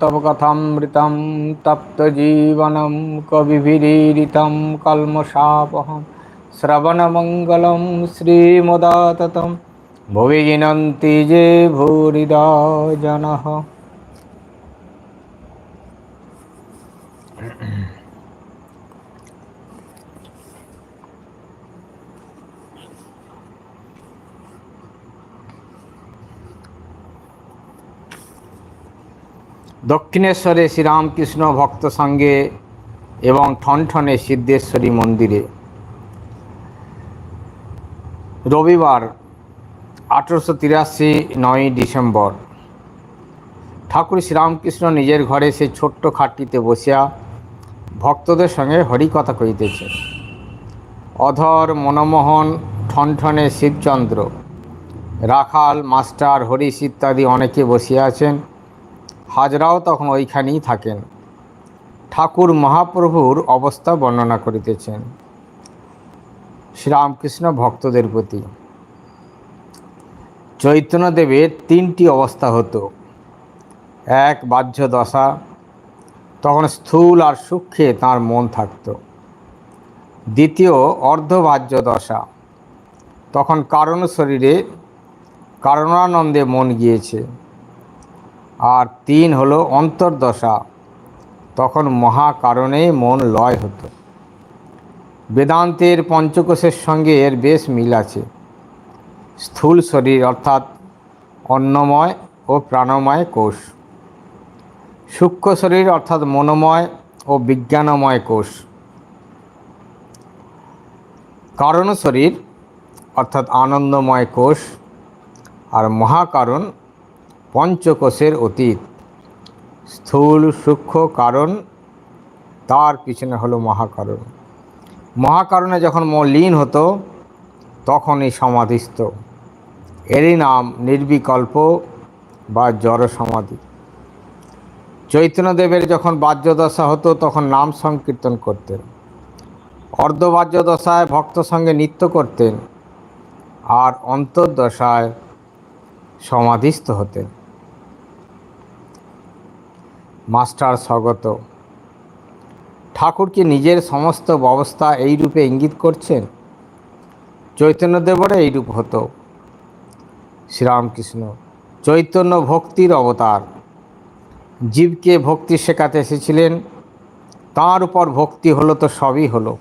তব কথামৃতম তপ্তজীবনম কবিভিরীরিতম কলমশাপহম শ্রবণমঙ্গলম শ্রীমদাততম ভুবি জিনন্তি যে ভূরিদা জনঃ দক্ষিণেশ্বরে শ্রীরামকৃষ্ণ ভক্ত সঙ্গে এবং ঠনঠনে সিদ্ধেশ্বরী মন্দিরে। রবিবার, আঠেরোশো তিরাশি নয়ই ডিসেম্বর। ঠাকুর শ্রীরামকৃষ্ণ নিজের ঘরে সেই ছোট্ট খাটটিতে বসিয়া ভক্তদের সঙ্গে হরিকথা কহিতেছে অধর মনমোহন, ঠনঠনে শিবচন্দ্র, রাখাল, মাস্টার, হরিশ ইত্যাদি অনেকে বসিয়া আছেন। হাজরাও তখন ওইখানেই থাকেন। ঠাকুর মহাপ্রভুর অবস্থা বর্ণনা করিতেছেন। শ্রীরামকৃষ্ণ ভক্তদের প্রতি। চৈতন্যদেবের তিনটি অবস্থা হতো। এক বাহ্য দশা তখন স্থূল আর সূক্ষ্মে তার মন থাকত। দ্বিতীয় অর্ধবাহ্য দশা তখন কারণ শরীরে কারণানন্দে মন গিয়েছে। আর তিন হলো অন্তর্দশা। তখন মহাকারণে মন লয় হতো। বেদান্তের পঞ্চকোষের সঙ্গে এর বেশ মিল আছে। স্থূল শরীর অর্থাৎ অন্নময় ও প্রাণময় কোষ। সূক্ষ্ম শরীর অর্থাৎ মনোময় ও বিজ্ঞানময় কোষ। কারণ শরীর অর্থাৎ আনন্দময় কোষ। আর মহাকারণ পঞ্চকোষের অতীত। স্থূল, সূক্ষ্ম কারণ, তার পিছনে হলো মহাকারণ। মহাকারণে যখন মলিন হতো, তখনই সমাধিস্থ। এরই নাম নির্বিকল্প বা জড় সমাধি। চৈতন্যদেবের যখন বাহ্যদশা হতো, তখন নাম সংকীর্তন করতেন। অর্ধবাহ্য দশায় ভক্ত সঙ্গে নৃত্য করতেন আর অন্তর্দশায় সমাধিস্থ হতেন। মাস্টার স্বগত। ঠাকুর কি নিজের সমস্ত ব্যবস্থা এই রূপে ইঙ্গিত করছেন? চৈতন্যদেবরা এইরূপ হতো। শ্রীরামকৃষ্ণ, চৈতন্য ভক্তির অবতার। জীবকে ভক্তি শেখাতে এসেছিলেন। তার উপর ভক্তি হলো তো সবই হলো।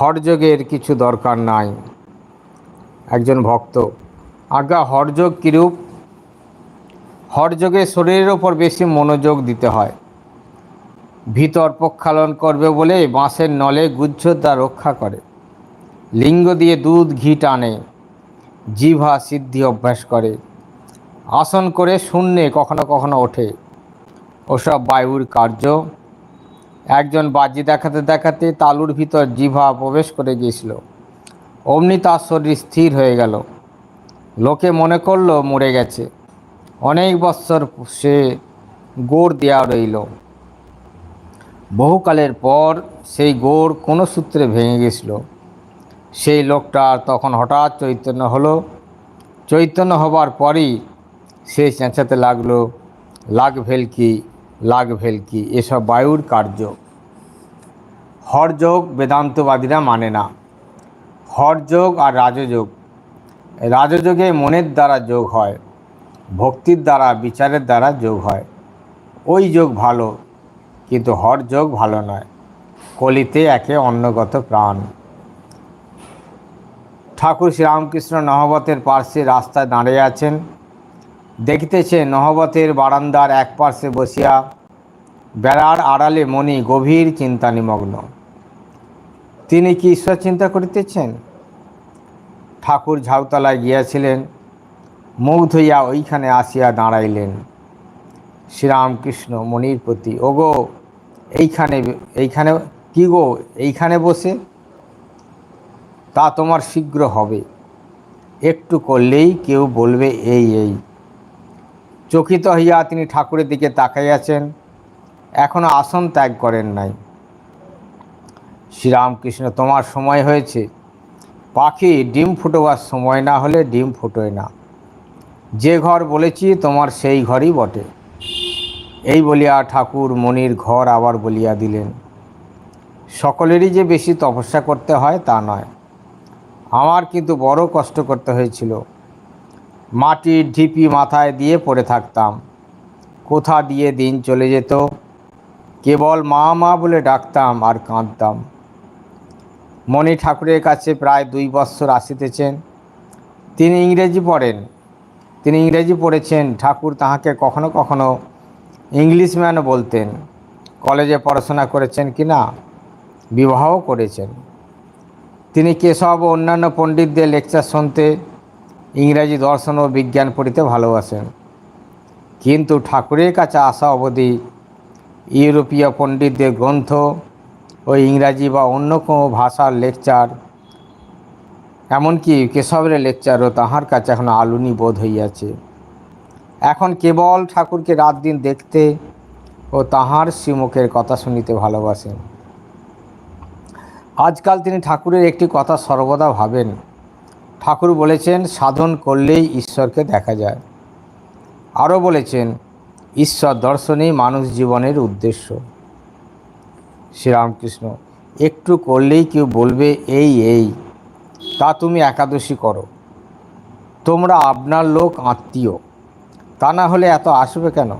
হরযোগের কিছু দরকার নাই। একজন ভক্ত আজ্ঞা হরযোগ কিরূপ? হরযোগে শরীরের ওপর বেশি মনোযোগ দিতে হয়। ভিতর প্রক্ষালন করবে বলে বাঁশের নলে গুচ্ছতা রক্ষা করে। লিঙ্গ দিয়ে দুধ, ঘি টানে। জিভা সিদ্ধি অভ্যাস করে। আসন করে শূন্যে কখনো কখনো ওঠে। ওসব বায়ুর কার্য। একজন বাজি দেখাতে দেখাতে তালুর ভিতর জিভা প্রবেশ করে গিয়েছিল। অমনি তার শরীর স্থির হয়ে গেল। লোকে মনে করল মরে গেছে। অনেক বৎসর সে গোড় দেওয়া রইল। বহুকালের পর সেই গোড় কোনো সূত্রে ভেঙে গেছিল। সেই লোকটার তখন হঠাৎ চৈতন্য হলো। চৈতন্য হবার পরই সে চেঁচাতে লাগল, লাগ ভেলকি লাগ ভেলকি, এসব বায়ুর কার্য। হরযোগ বেদান্তবাদীরা মানে না। হরযোগ আর রাজযোগ। রাজযোগে মনের দ্বারা যোগ হয়। ভক্তির দ্বারা, বিচারের দ্বারা যোগ হয়। ওই যোগ ভালো, কিন্তু হর যোগ ভালো নয়। কলিতে একে অন্নগত প্রাণ। ঠাকুর শ্রীরামকৃষ্ণ নহবতের পার্শ্বে রাস্তায় দাঁড়িয়ে আছেন। দেখিতেছে নহবতের বারান্দার এক পার্শ্বে বসিয়া বেড়ার আড়ালে মনি গভীর চিন্তা নিমগ্ন তিনি কি ঈশ্বর চিন্তা করিতেছেন? ঠাকুর ঝাউতলায় গিয়াছিলেন। মুখ হইয়া ওইখানে আসিয়া দাঁড়াইলেন। শ্রীরামকৃষ্ণ মনির প্রতি, ওগো, এইখানে এইখানে, কি গো, এইখানে বসে? তা তোমার শীঘ্র হবে। একটু করলেই কেউ বলবে এই এই। চকিত হইয়া তিনি ঠাকুরের দিকে তাকাইয়াছেন। এখনও আসন ত্যাগ করেন নাই। শ্রীরামকৃষ্ণ, তোমার সময় হয়েছে। পাখি ডিম ফুটোবার সময় না হলে ডিম ফুটোয় না। যে ঘর বলেছি, তোমার সেই ঘরই বটে। এই বলিয়া ঠাকুর মনির ঘর আবার বলিয়া দিলেন, সকলেরই যে বেশি তপস্যা করতে হয় তা নয়। আমার কিন্তু বড় কষ্ট করতে হয়েছিল। মাটির ঢিপি মাথায় দিয়ে পড়ে থাকতাম। কোথা দিয়ে দিন চলে যেত? কেবল মা মা বলে ডাকতাম আর কাঁদতাম। মণি ঠাকুরের কাছে প্রায় দুই বৎসর আসিতেছেন। তিনি ইংরেজি পড়েন। তিনি ইংরেজি পড়েছেন, ঠাকুর তাহাকে কখনো কখনো ইংলিশম্যানও বলতেন। কলেজে পড়াশোনা করেছেন কি না? বিবাহও করেছেন। তিনি কেশব ও অন্যান্য পণ্ডিতদের লেকচার শুনতে, ইংরাজি দর্শন ও বিজ্ঞান পড়িতে ভালোবাসেন। কিন্তু ঠাকুরের কাছে আসা অবধি ইউরোপীয় পণ্ডিতদের গ্রন্থ ও ইংরাজি বা অন্য কোনো ভাষার লেকচার এমনকি কেশবের লেকচারও তাহার কাছে এখন আলুনি বোধ হইয়াছে। এখন কেবল ঠাকুরকে রাত দিন দেখতে ও তাহার শ্রীমুখের কথা শুনিতে ভালোবাসেন আজকাল তিনি ঠাকুরের একটি কথা সর্বদা ভাবেন। ঠাকুর বলেছেন, সাধন করলেই ঈশ্বরকে দেখা যায়। আরও বলেছেন, ঈশ্বর দর্শনেই মানুষ জীবনের উদ্দেশ্য। শ্রীরামকৃষ্ণ, একটু করলেই কেউ বলবে, এই এই। তা তুমি একাদশী করো। তোমরা আপনার লোক আত্মীয়। তা না হলে এত আসবে কেন?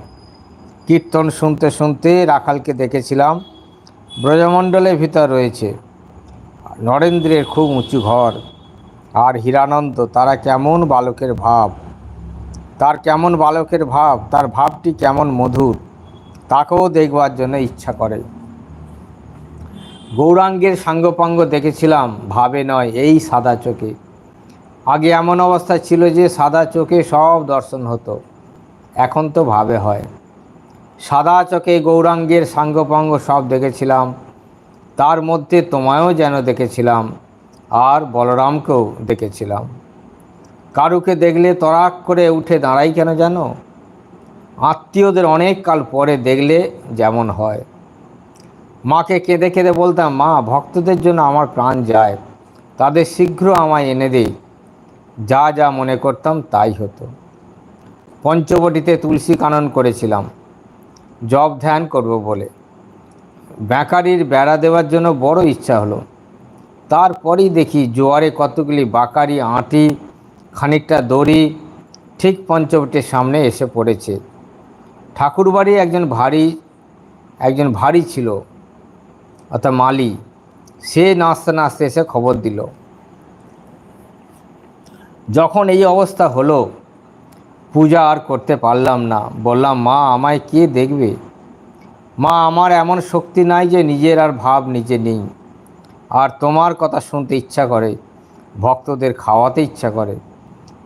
কীর্তন শুনতে শুনতে রাখালকে দেখেছিলাম। ব্রজমণ্ডলের ভিতর রয়েছে। নরেন্দ্রের খুব উঁচু ঘর আর হীরানন্দ, তারা কেমন বালকের ভাব? তার কেমন বালকের ভাব, তার ভাবটি কেমন মধুর? তাকেও দেখবার জন্য ইচ্ছা করে। গৌরাঙ্গের সাঙ্গপাঙ্গ দেখেছিলাম, ভাবে নয় এই সাদা চোখে। আগে এমন অবস্থা ছিল যে সাদা চোখে সব দর্শন হতো, এখন তো ভাবে হয়। সাদা চোখে গৌরাঙ্গের সাঙ্গপাঙ্গ সব দেখেছিলাম, তার মধ্যে তোমায়ও যেন দেখেছিলাম, আর বলরামকেও দেখেছিলাম। কারুকে দেখলে তরাক করে উঠে দাঁড়াই কেন জানো? আত্মীয়দের অনেক কাল পরে দেখলে যেমন হয়। মাকে কেঁদে কেঁদে বলতাম, মা, ভক্তদের জন্য আমার প্রাণ যায়। তাদের শীঘ্র আমায় এনে দেই যা যা মনে করতাম তাই হতো। পঞ্চবটিতে তুলসী কানন করেছিলাম। জব ধ্যান করব বলে। ব্যাকারির বেড়া দেওয়ার জন্য বড় ইচ্ছা হলো। তারপরেই দেখি জোয়ারে কতগুলি বাকারি, আঁটি, খানিকটা দড়ি ঠিক পঞ্চবটির সামনে এসে পড়েছে। ঠাকুরবাড়ি একজন ভারী একজন ভারী ছিল। অর্থাৎ মালি, সে নাচতে নাচতে এসে খবর দিল। যখন এই অবস্থা হলো, পূজা আর করতে পারলাম না। বললাম, মা, আমায় কে দেখবে? মা, আমার এমন শক্তি নাই যে নিজের আর ভাব নিজে নেই। আর তোমার কথা শুনতে ইচ্ছা করে, ভক্তদের খাওয়াতে ইচ্ছা করে,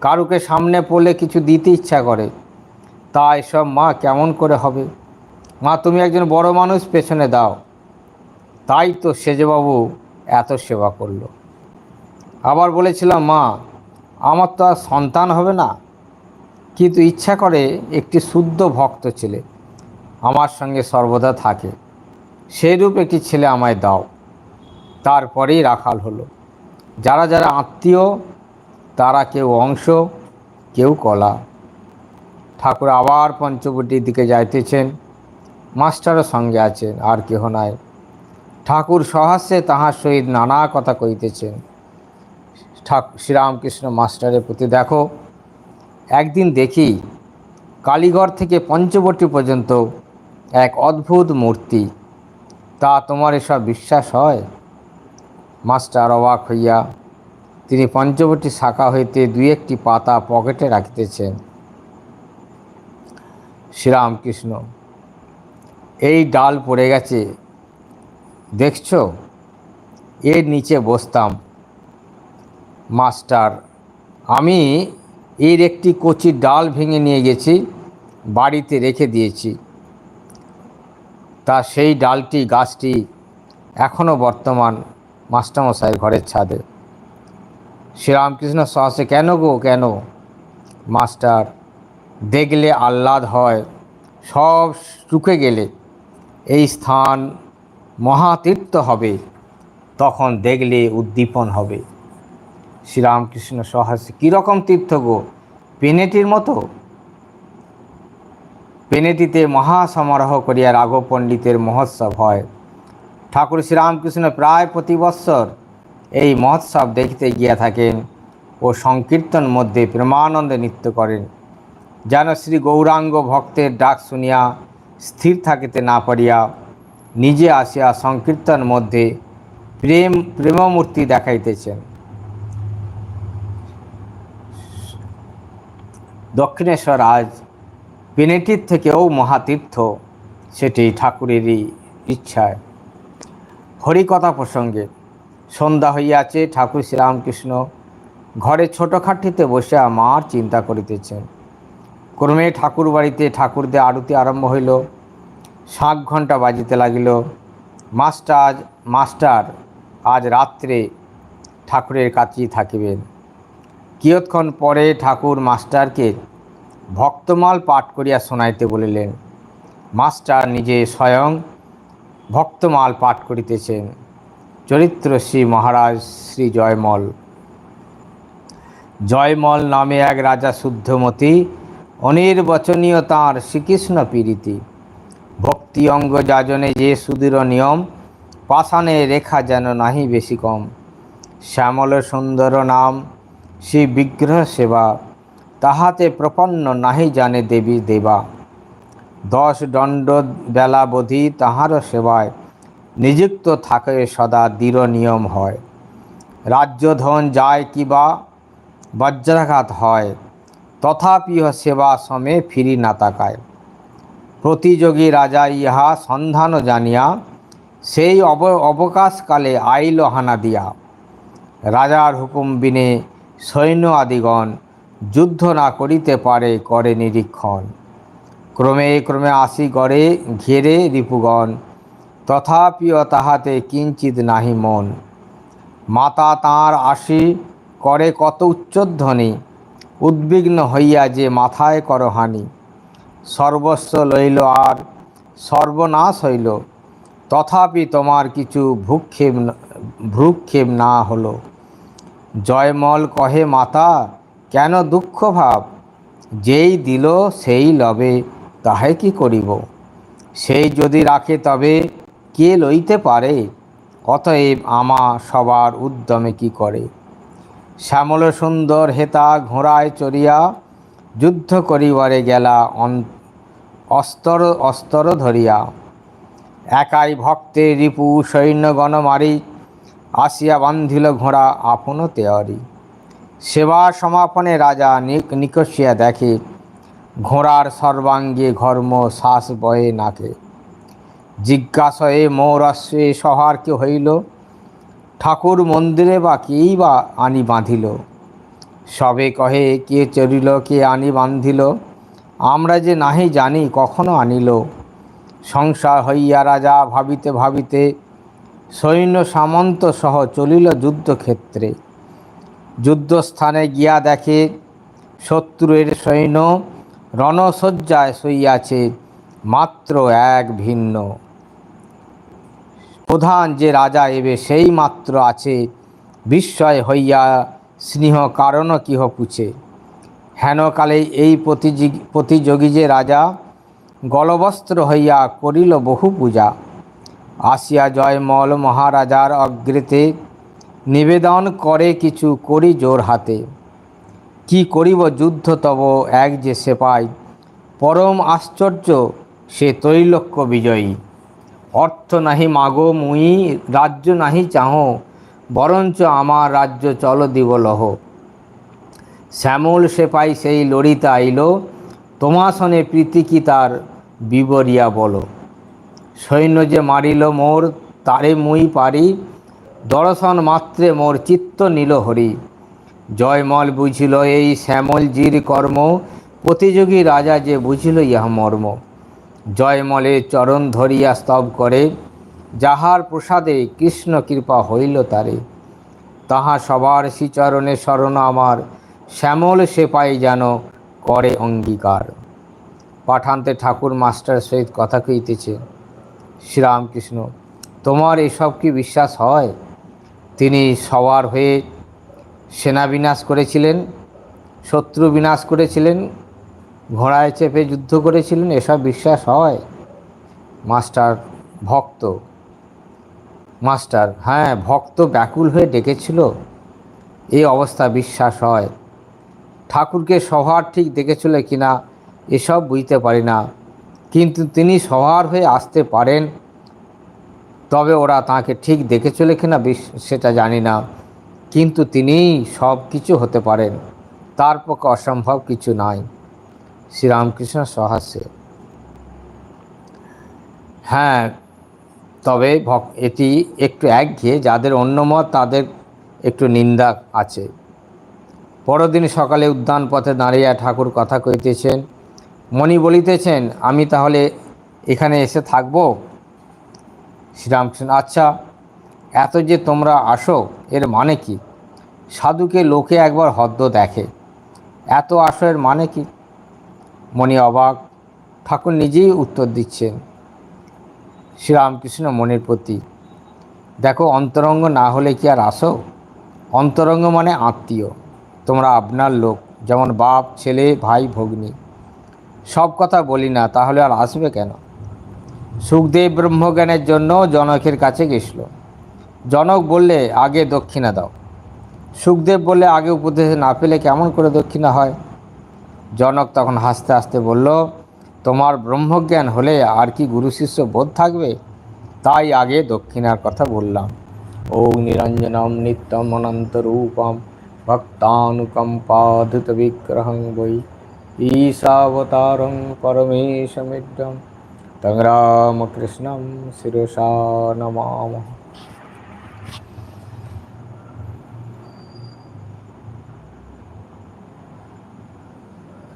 কারুকে সামনে পড়লে কিছু দিতে ইচ্ছা করে। তা এসব মা কেমন করে হবে? মা, তুমি একজন বড় মানুষ, পেছনে দাও। তাই তো সেজবাবু এত সেবা করল। আবার বলেছিলাম, মা, আমার তো আর সন্তান হবে না। কিন্তু ইচ্ছা করে একটি শুদ্ধ ভক্ত ছেলে আমার সঙ্গে সর্বদা থাকে। সেইরূপ একটি ছেলে আমায় দাও। তারপরেই রাখাল হলো। যারা যারা আত্মীয়, তারা কেউ অংশ, কেউ কলা। ঠাকুর আবার পঞ্চবটির দিকে যাইতেছেন। মাস্টারও সঙ্গে আছেন, আর কেহ নাই। ঠাকুর সহাস্যে তাহার সহিত নানা কথা কইতেছেন ঠাকুর শ্রীরামকৃষ্ণ মাস্টারের প্রতি দেখো, একদিন দেখি কালীঘর থেকে পঞ্চবটী পর্যন্ত এক অদ্ভুত মূর্তি। তা তোমার এসব বিশ্বাস হয়? মাস্টার অবাক হইয়া তিনি পঞ্চবটী শাখা হইতে দুই একটি পাতা পকেটে রাখিতেছেন। শ্রীরামকৃষ্ণ, এই ডাল পড়ে গেছে দেখছ? এর নিচে বসতাম। মাস্টার, আমি এর একটি কচি ডাল ভেঙে নিয়ে গেছি, বাড়িতে রেখে দিয়েছি। তা সেই ডালটি, গাছটি এখনও বর্তমান মাস্টারমশাইয়ের ঘরের ছাদে। শ্রীরামকৃষ্ণ সহসে, কেন গো, কেন? মাস্টার, দেখলে আহ্লাদ হয়, সব চুকে গেলে। এই স্থান মহাতীর্থ হবে, তখন দেখলে উদ্দীপন হবে। শ্রীরামকৃষ্ণ সহাসে কীরকম তীর্থ গো? পেনেটির মতো? পেনেটিতে মহাসমারোহ করিয়া রাঘব পণ্ডিতের মহোৎসব হয়। ঠাকুর শ্রীরামকৃষ্ণ প্রায় প্রতি বৎসর এই মহোৎসব দেখিতে গিয়া থাকেন ও সংকীর্তন মধ্যে প্রেমানন্দে নৃত্য করেন। যেন শ্রী গৌরাঙ্গ ভক্তের ডাক শুনিয়া স্থির থাকিতে না পারিয়া নিজে আসিয়া সংকীর্তন মধ্যে প্রেম, প্রেমমূর্তি দেখাইতেছেন। দক্ষিণেশ্বর আজ পেনেটির থেকেও মহাতীর্থ, সেটি ঠাকুরেরই ইচ্ছায়। হরিকথা প্রসঙ্গে সন্ধ্যা হইয়াছে, ঠাকুর শ্রীরামকৃষ্ণ ঘরে ছোটোখাটিতে বসিয়া মার চিন্তা করিতেছেন। ক্রমে ঠাকুর বাড়িতে ঠাকুরদের আরতি আরম্ভ হইল। শাঁখ ঘণ্টা বাজিতে লাগিল। মাস্টার মাস্টার, আজ রাত্রে ঠাকুরের কাছেই থাকিবেন। কিয়ৎক্ষণ পরে ঠাকুর মাস্টারকে ভক্তমাল পাঠ করিয়া শোনাইতে বলিলেন, মাস্টার নিজে স্বয়ং ভক্তমাল পাঠ করিতেছেন। চরিত্র শ্রী মহারাজ, শ্রী জয়মল। জয়মল নামে এক রাজা শুদ্ধমতি, অনির্বচনীয় তাঁর শ্রীকৃষ্ণ পীড়িতি ভক্তি অঙ্গ যাজনে যে সুদৃঢ় নিয়ম, পাষাণে রেখা যেন নাহি বেশি কম। শ্যামল সুন্দর নাম, শ্রী বিগ্রহ সেবা, তাহাতে প্রপন্ন নাহি জানে দেবী দেবা। দশ দণ্ড বেলা বোধি তাহারও সেবায়, নিযুক্ত থাকে সদা দৃঢ় নিয়ম হয়। রাজ্য ধন যায় কিবা বজ্রাঘাত হয়, তথাপিও সেবা সমে ফিরি না তাকায়। প্রতিযোগী রাজা ইহা সন্ধান জানিয়া, সেই অব, অবকাশকালে আইল হানা দিয়া। রাজার হুকুম বিনে সৈন্য আদিগণ যুদ্ধ না করিতে পারে, করে নিরীক্ষণ। ক্রমে ক্রমে আসি গড়ে, ঘেরে রিপুগণ তথাপিও তাহাতে কিঞ্চিত নাহি মন। মাতা তাঁর আসি, করে কত উচ্চধ্বনি, উদ্বিগ্ন হইয়া যে মাথায় করহানি। সর্বস্ব লইল আর সর্বনাশ হইল। তথাপি তোমার কিছু ভূক্ষেপ ভ্রুক্ষেপ না হলো। জয়মল কহে, মাতা, কেন দুঃখ ভাব? যেই দিল সেই লবে, তাহে কি করিব? সেই যদি রাখে তবে কে লইতে পারে? অতএব আমা সবার উদ্যমে কি করে? শ্যামল সুন্দর হেতা ঘোড়ায় চড়িয়া যুদ্ধ করিবারে গেলা অস্তর অস্তর ধরিয়া। একাই ভক্তে রিপু সৈন্যগণ মারি, আসিয়া বান্ধিল ঘোড়া আপন তেয়ারি। সেবা সমাপনে রাজা নিকশিয়া দেখে, ঘোড়ার সর্বাঙ্গে ঘর্ম শ্বাস বয়ে নাকে। জিজ্ঞাসয়ে মৌরস্বে সহার কে হইল? ঠাকুর মন্দিরে বা কেই বা আনি বাঁধিল? সবে কহে, কে চরিল কে আনি বান্ধিল? আমরা যে নাহি জানি, কখনো আনিল। সংসার হইয়া রাজা ভাবিতে ভাবিতে সৈন্য সামন্ত সহ চলিল যুদ্ধক্ষেত্রে। যুদ্ধস্থানে গিয়া দেখে শত্রুয়ের সৈন্য রণসজ্জায় সইয়াছে মাত্র এক ভিন্ন। প্রধান যে রাজা এবে, সেই মাত্র আছে। বিস্ময় হইয়া স্নেহ কারণ কিহ পুছে। হেনকালে এই প্রতিযোগী যে রাজা, গলবস্ত্র হইয়া করিল বহু পূজা। আসিয়া জয়মল মহারাজার অগ্রেতে নিবেদন করে কিছু করি জোর হাতে। কি করিব যুদ্ধ তব এক যে সেপাই পরম আশ্চর্য সে ত্রৈলক্য বিজয়ী। অর্থ নাহি মাগো, মুই রাজ্য নাহি চাহ বরঞ্চ আমার রাজ্য চল দিব লহ শ্যামল সেপাই সেই লড়িতে আইল, তোমাসনে প্রীতি কি তার বিবরিয়া বলো। সৈন্য যে মারিল মোর, তারে মুই পারি, দর্শন মাত্রে মোর চিত্ত নীল হরি। জয়মল বুঝিল এই শ্যামলজির কর্ম, প্রতিযোগী রাজা যে বুঝিল ইহা মর্ম। জয়মলে চরণ ধরিয়া স্তব করে যাহার প্রসাদে কৃষ্ণ কৃপা হইল তারে। তাহা সবার শ্রীচরণে শরণ আমার, শ্যামল সেপাই যেন করে অঙ্গীকার। পাঠান্তে ঠাকুর মাস্টার সহিত কথা কইতেছে, শ্রীরামকৃষ্ণ, তোমার এসব কি বিশ্বাস হয়? তিনি সবার হয়ে সেনা বিনাশ করেছিলেন, শত্রু বিনাশ করেছিলেন, ঘোড়ায় চেপে যুদ্ধ করেছিলেন, এসব বিশ্বাস হয়? মাস্টার ভক্ত মাস্টার হ্যাঁ ভক্ত ব্যাকুল হয়ে ডেকেছিল? এই অবস্থা বিশ্বাস হয়। ঠাকুরকে সভার ঠিক দেখেছিল কিনা, এসব বুঝতে পারি না। কিন্তু তিনি সভার হয়ে আসতে পারেন, তবে ওরা তাকে ঠিক দেখেছিল কিনা সেটা জানি না। কিন্তু তিনি সব কিছু হতে পারেন, তার পক্ষে অসম্ভব কিছু নাই। শ্রীরামকৃষ্ণ সহাস্যে হ্যাঁ তবে এটি একটু একঘেয়ে, যাদের অন্য মত তাদের একটু নিন্দা আছে। পরদিন সকালে উদ্যান পথে দাঁড়িয়ে ঠাকুর কথা কইতেছেন, মণি বলিতেছেন, আমি তাহলে এখানে এসে থাকব? শ্রীরামকৃষ্ণ আচ্ছা এত যে তোমরা আসো, এর মানে কি? সাধুকে লোকে একবার হদ্দ দেখে, এত আসো এর মানে কি? মণি অবাক, ঠাকুর নিজেই উত্তর দিচ্ছেন শ্রীরামকৃষ্ণ মনের প্রতি। দেখো, অন্তরঙ্গ না হলে কি আর আসো? অন্তরঙ্গ মানে আত্মীয়, তোমরা আপনার লোক, যেমন বাপ, ছেলে, ভাই, ভগ্নী। সব কথা বলি না, তাহলে আর আসবে কেন? সুখদেব ব্রহ্মজ্ঞানের জন্য জনকের কাছে গেছিল। জনক বললে, আগে দক্ষিণা দাও। সুখদেব বললে, আগে উপদেশ না পেলে কেমন করে দক্ষিণা হয়? জনক তখন হাসতে হাসতে বলল তোমার ব্রহ্মজ্ঞান হলে আর কি গুরু শিষ্য বোধ থাকবে? তাই আগে দক্ষিণার কথা বললাম। ওম নিরঞ্জনম নিত্যম অনন্ত রূপম ভক্তানুকম্পাধুত বিগ্রহং বৈ ঈশাবতারং পরমেশমিদ্যম তং রামকৃষ্ণম শিরসা নমামः।